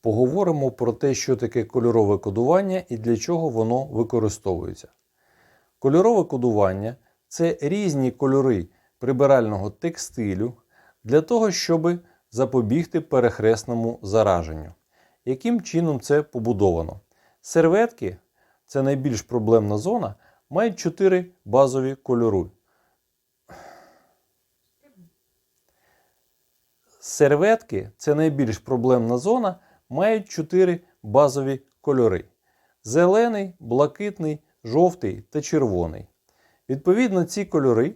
Поговоримо про те, що таке кольорове кодування і для чого воно використовується. Кольорове кодування це різні кольори прибирального текстилю для того, щоб запобігти перехресному зараженню. Яким чином це побудовано? Серветки це найбільш проблемна зона, мають чотири базові кольори. Серветки це найбільш проблемна зона, мають чотири базові кольори: зелений, блакитний, жовтий та червоний. Відповідно, ці кольори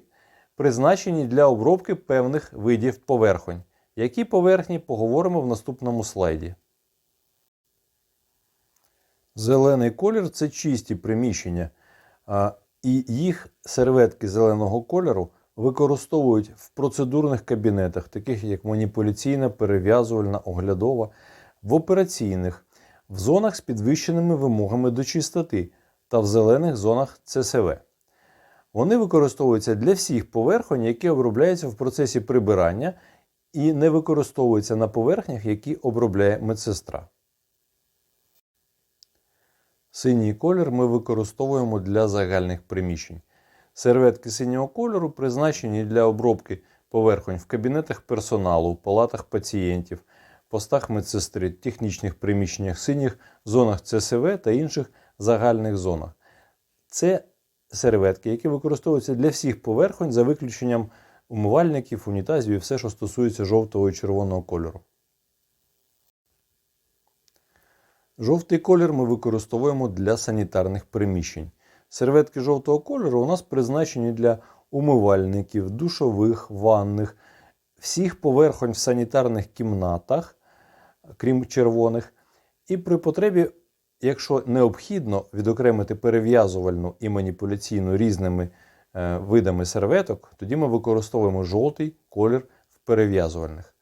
призначені для обробки певних видів поверхонь. Які поверхні поговоримо в наступному слайді. Зелений колір це чисті приміщення, і їх серветки зеленого кольору використовують в процедурних кабінетах, таких як маніпуляційна, перев'язувальна, оглядова, в операційних, в зонах з підвищеними вимогами до чистоти та в зелених зонах ЦСВ. Вони використовуються для всіх поверхонь, які обробляються в процесі прибирання і не використовуються на поверхнях, які обробляє медсестра. Синій колір ми використовуємо для загальних приміщень. Серветки синього кольору призначені для обробки поверхонь в кабінетах персоналу, палатах пацієнтів, постах медсестри, технічних приміщеннях синіх, зонах ЦСВ та інших загальних зонах. Це серветки, які використовуються для всіх поверхонь за виключенням умивальників, унітазів і все, що стосується жовтого і червоного кольору. Жовтий колір ми використовуємо для санітарних приміщень. Серветки жовтого кольору у нас призначені для умивальників, душових, ванних, всіх поверхонь в санітарних кімнатах, крім червоних. І при потребі, якщо необхідно відокремити перев'язувальну і маніпуляційну різними е, видами серветок, тоді ми використовуємо жовтий колір в перев'язувальних.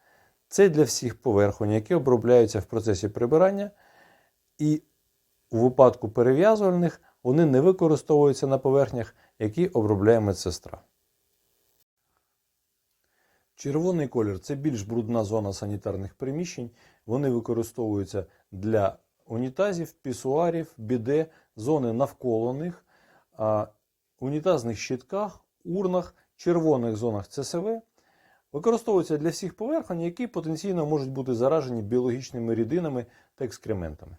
Це для всіх поверхонь, які обробляються в процесі прибирання. І у випадку перев'язувальних вони не використовуються на поверхнях, які обробляє медсестра. Червоний колір це більш брудна зона санітарних приміщень. Вони використовуються для унітазів, пісуарів, біде, зони навколо них, унітазних щитках, урнах, червоних зонах ЦСВ. Використовуються для всіх поверхонь, які потенційно можуть бути заражені біологічними рідинами та екскрементами.